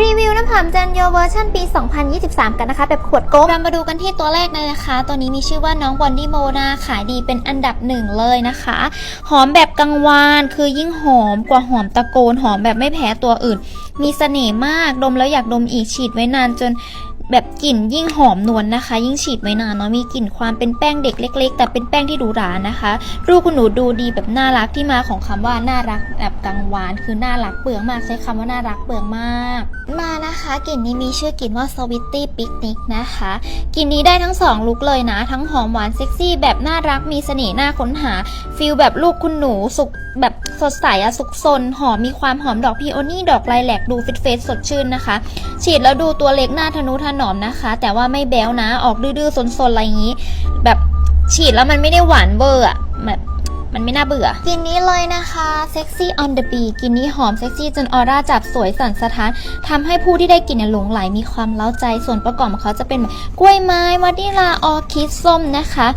รีวิวน้ำหอมจันโยเวอร์ชันปี 2023 กันนะคะ แบบขวดโก๊กเรามาดูกันที่ตัวแรกเลยนะคะ ตัวนี้มีชื่อว่าน้องบอนดี้โมนาขายดีเป็นอันดับหนึ่งเลยนะคะ หอมแบบกังวานคือยิ่งหอมกว่าหอมตะโกน หอมแบบไม่แพ้ตัวอื่น มีเสน่ห์มากดมแล้วอยากดมอีกฉีดไว้นานจน แบบกลิ่นยิ่งหอมนวลนะคะ ยิ่งฉีดไว้นานเนาะมีกลิ่นความเป็นแป้งเด็กเล็ก ๆ แต่เป็นแป้งที่ดูหรานะคะรูปคุณหนูดูดีแบบน่ารักที่มาของคำว่าน่ารักแบบกังวาน คือน่ารักเปลืองมากใช้คำว่าน่ารักเปลืองมาก มานะคะกลิ่นนี้มีชื่อกลิ่นว่า Sweetie Picnic นะคะกลิ่นนี้ได้ทั้งสองลุคเลยนะ ทั้งหอมหวานเซ็กซี่แบบน่ารักมีเสน่ห์น่าค้นหาฟิลแบบลูกคุณหนูสุกแบบสดใสอะสุกซนหอมมีความหอมดอกพีโอนี่ดอกไลแลกดูฟิตเฟสสดชื่นนะคะ ฉีดแล้วดูตัวเล็กหน้าทะนุถนอมนะคะ แต่ว่าไม่แบ้วนะ ออกดื้อๆซนๆอะไรอย่างนี้ แบบฉีดแล้วมันไม่ได้หวานเบอร์อะแบบมันไม่น่าเบื่อ กินนี้เลยนะคะ Sexy on the beat กินนี้หอมเซ็กซี่จนออร่าจับสวยสั่นสะท้านทำให้ผู้ที่ได้กลิ่นเนี่ยหลงไหลมีความเล้าใจ ส่วนประกอบของเขาจะเป็นแบบกล้วยไม้วานิลาออร์คิดส้มนะคะ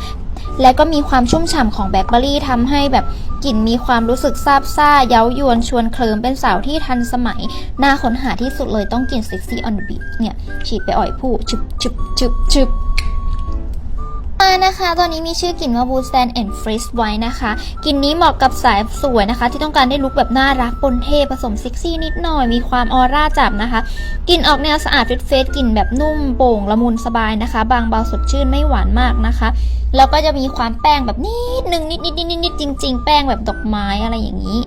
และก็มีความชุ่มฉ่ำของแบล็คเบอร์รี่ทำให้แบบกลิ่นมีความรู้สึกซาบซ่า เย้ายวนชวนเคลิมเป็นสาวที่ทันสมัย น่าค้นหาที่สุดเลยต้องกลิ่นเซ็กซี่ออนบีเนี่ยฉีดไปอ่อยผู้ชึบชึบชึบชึบ มานะคะตอนนี้มีชื่อกลิ่นว่า Wood Stand and Freeze ไว้นะคะกลิ่นนี้เหมาะกับสายสวยนะคะ ที่ต้องการได้ลุคแบบน่ารักปนเท่ผสมเซ็กซี่นิดหน่อย มีความออร่าจับนะคะกลิ่นออกแนวสะอาดฟิตเฟสกลิ่นแบบนุ่มโป่งละมุนสบายนะคะ บางเบาสดชื่นไม่หวานมากนะคะ แล้วก็จะมีความแป้งแบบนิดนึงนิดนิดนิดนิดจริง ๆ แป้งแบบดอกไม้อะไรอย่างนี้